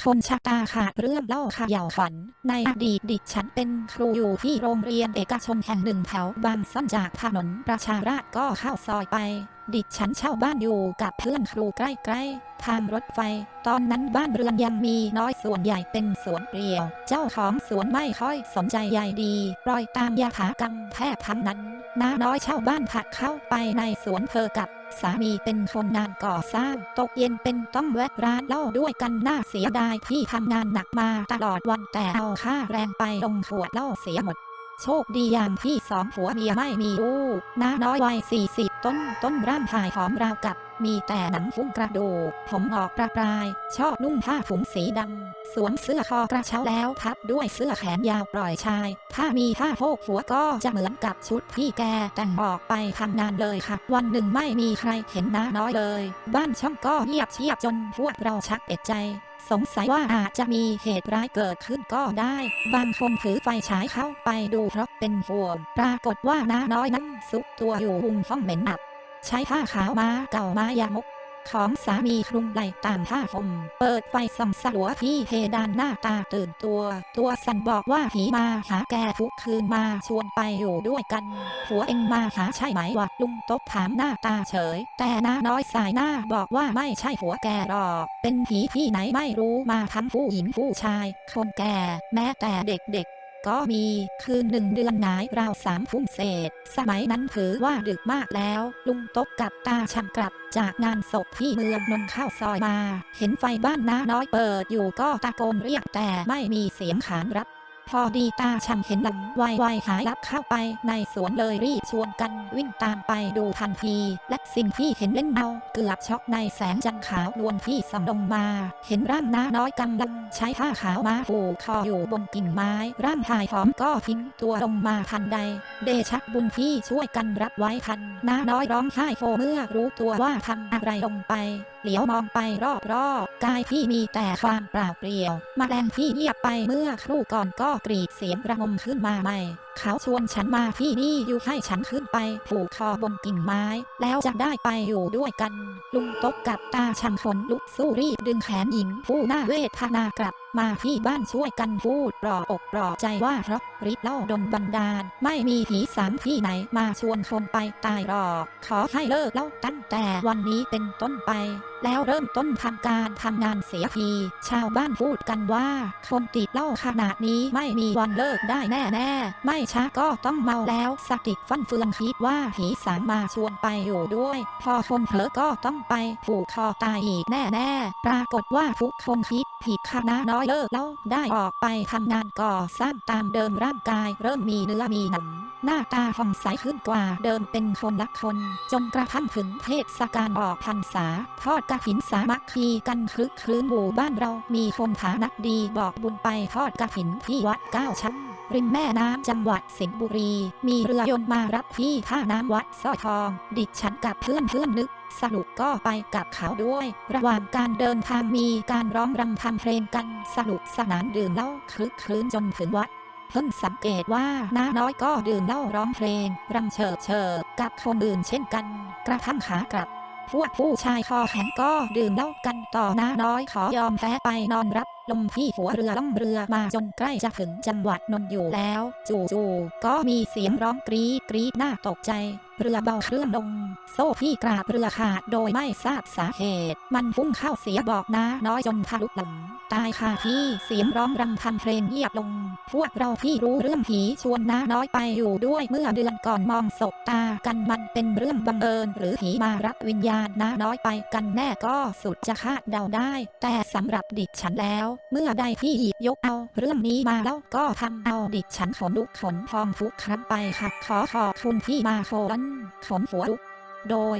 คนชะตาขาดเรื่องเล่าเขย่าฝัน ในอดีตดิฉันเป็นครูอยู่ที่โรงเรียนเอกชนแห่งหนึ่งแถวบางซ่อนจากถนนประชาราษฎร์ก็เข้าซอยไป ดิฉันเช่าบ้านอยู่กับเพื่อนครูใกล้ๆ ทางรถไฟ ตอนนั้นบ้านเรือนยังมีน้อยส่วนใหญ่เป็นสวนเปลี่ยว เจ้าของสวนไม่ค่อยสนใจใยดีปล่อยตามยาถากรรมแทบทั้งนั้น น้าน้อยเช่าบ้านผัดเข้าไปในสวนเธอกับสามีเป็นคนงานก่อสร้าง ตกเย็นเป็นต้องแวะร้านเหล้าด้วยกันน่าเสียดายที่ทำงานหนักมาตลอดวันแต่เอาค่าแรงไปลงขวดเหล้าเสียหมด โชคดีอย่างที่สองผัวเมียไม่มีลูกน้าน้อยวัยสี่สิบต้นต้นร่างถ่ายหอมราวกับ มีแต่หนังฟุ้งกระดูกผมออกประปราย ชอบนุ่งผ้าถุงสีดำ สวมเสื้อคอกระเช้าแล้วทับด้วยเสื้อแขนยาวปล่อยชาย ถ้ามีผ้าโพกหัวก็จะเหมือนกับชุดพี่แกแต่งออกไปทำงานเลยค่ะ วันหนึ่งไม่มีใครเห็นน้าน้อยเลย บ้านช่องก็เงียบเชียบจนพวกเราชักเอ็ดใจ สงสัยว่าอาจจะมีเหตุร้ายเกิดขึ้นก็ได้ บางคนถือไฟฉายเข้าไปดูเพราะเป็นห่วง ปรากฏว่าน้าน้อยนั้นซุกตัวอยู่มุมห้องเหม็นอับ ใช้ผ้าขาวมาเก่ามา ยามุก ของสามีคลุมไหล่ตามผ้าห่ม เปิดไฟส่องสลัวที่เพดานหน้าตาตื่นตัว ตัวสันบอกว่าผีมาหาแกทุกคืนมาชวนไปอยู่ด้วยกัน ผัวเองมาหาใช่ไหมวะลุงตบถามหน้าตาเฉย แต่น้าน้อยสายหน้าบอกว่าไม่ใช่ผัวแกหรอก เป็นผีที่ไหนไม่รู้มาทั้งผู้หญิงผู้ชาย คนแก่ แม้แต่เด็กๆ ก็มีคืนหนึ่งเดือนหงายราวสามทุ่มเศษ สมัยนั้นถือว่าดึกมากแล้ว ลุงตกกับตาชังกลับจากงานศพที่เมืองนนข้าซอยมา เห็นไฟบ้านน้าน้อยเปิดอยู่ก็ตะโกนเรียกแต่ไม่มีเสียงขานรับ พอดีตาช่างเห็นหลำไวไวหายลับเข้าไปในสวนเลยรีบชวนกันวิ่งตามไปดูทันที และสิ่งที่เห็นเล่นเมาเกือบช็อกในแสงจันทร์ขาวนวลที่ส่องลงมา เห็นร่างน้าน้อยกำลังใช้ผ้าขาวมาผูกคออยู่บนกิ่งไม้ ร่างชายผอมก็ทิ้งตัวลงมาทันใด เดชะบุญที่ช่วยกันรับไว้ทันน้าน้อยร้องไห้โฮเมื่อรู้ตัวว่าทำอะไรลงไป เหลียวมองไปรอบๆกายพี่มีแต่ความเปล่าเปลี่ยวมแมลงที่เงียบไปเมื่อครู่ก่อนก็กรีดเสียงระงมขึ้นมาใหม่เขาชวนฉันมาที่นี่อยู่ให้ฉันขึ้นไปผูกคอบนกิ่งไม้ แล้วจะได้ไปอยู่ด้วยกัน ลุงตบกับตาชังคนลุกสู้รีบดึงแขนหญิงผู้น่าเวทนากลับมาที่บ้านช่วยกันพูดปลอบอกปลอบใจว่าเพราะฤทธิ์เล่าดนบันดาล ไม่มีผีสามที่ไหนมาชวนคนไปตายหรอก ขอให้เลิกเล่าตั้งแต่วันนี้เป็นต้นไป แล้วเริ่มต้นทำการทำงานเสียที ชาวบ้านพูดกันว่า คนติดเหล้าขนาดนี้ไม่มีวันเลิกได้แน่แน่ไม่ช้าก็ต้องเมาแล้วสติฟันเฟืองคิดว่าผีสางมาชวนไปอยู่ด้วย พอคนเผลอก็ต้องไปผูกคอตายอีกแน่แน่ปรากฏว่าทุกคนคิดผิดคณะน้อยเลิกแล้วได้ออกไปทำงานก่อสร้างตามเดิมร่างกายเริ่มมีเนื้อมีหนัง หน้าตาผ่องใสขึ้นกว่าเดิมเป็นคนละคน จนกระทั่งถึงเทศกาลออกพรรษา ทอดกระถินสามัคคีกันคลึกคลื้นหมู่บ้านเรามีคนฐานะดีบอกบุญไปทอดกระถินที่วัดเก้าชั้นริมแม่น้ำจังหวัดสิงห์บุรี มีเรือยนต์มารับที่ท่าน้ำวัดสร้อยทอง ดิฉันกับเพื่อนเพื่อนนึกสรุปก็ไปกับเขาด้วย ระหว่างการเดินทางมีการร้องรำทำเพลงกันสนุกสนานดื่มเหล้าคลึกคลื้นจนถึงวัด เพิ่งสังเกตว่าน้าน้อยก็ดื่มเหล้าร้องเพลงรำเชิดเชิดกับคนอื่นเช่นกัน กระทั่งขากลับ พวกผู้ชายคอแข็งก็ดื่มเหล้ากันต่อน้าน้อยขอยอมแพ้ไปนอนรับลมที่หัวเรือล่องเรือมาจนใกล้จะถึงจังหวัดนนท์อยู่แล้ว จู่ๆก็มีเสียงร้องกรีดกรีดน่าตกใจ เรือเบาเครื่องลง โซ่ที่กราบเรือขาดโดยไม่ทราบสาเหตุ มันพุ่งเข้าเสียบอกน้าน้อยจนทะลุหลัง ตายคาที่เสียงร้องรำทำเพลงเงียบลง พวกเราที่รู้เรื่องผีชวนน้าน้อยไปอยู่ด้วยเมื่อเดือนก่อนมองศพตากันมันเป็นเรื่องบังเอิญ หรือผีมารับวิญญาณน้าน้อยไปกันแน่ก็สุดจะคาดเดาได้ แต่สำหรับดิฉันแล้วเมื่อใดที่หยิบยกเอาเรื่องนี้มาแล้วก็ทำเอาดิฉันขนลุกขนพองทุกครั้งไปค่ะ ขอขอบคุณที่มาโคลนขนหัวลุกโดย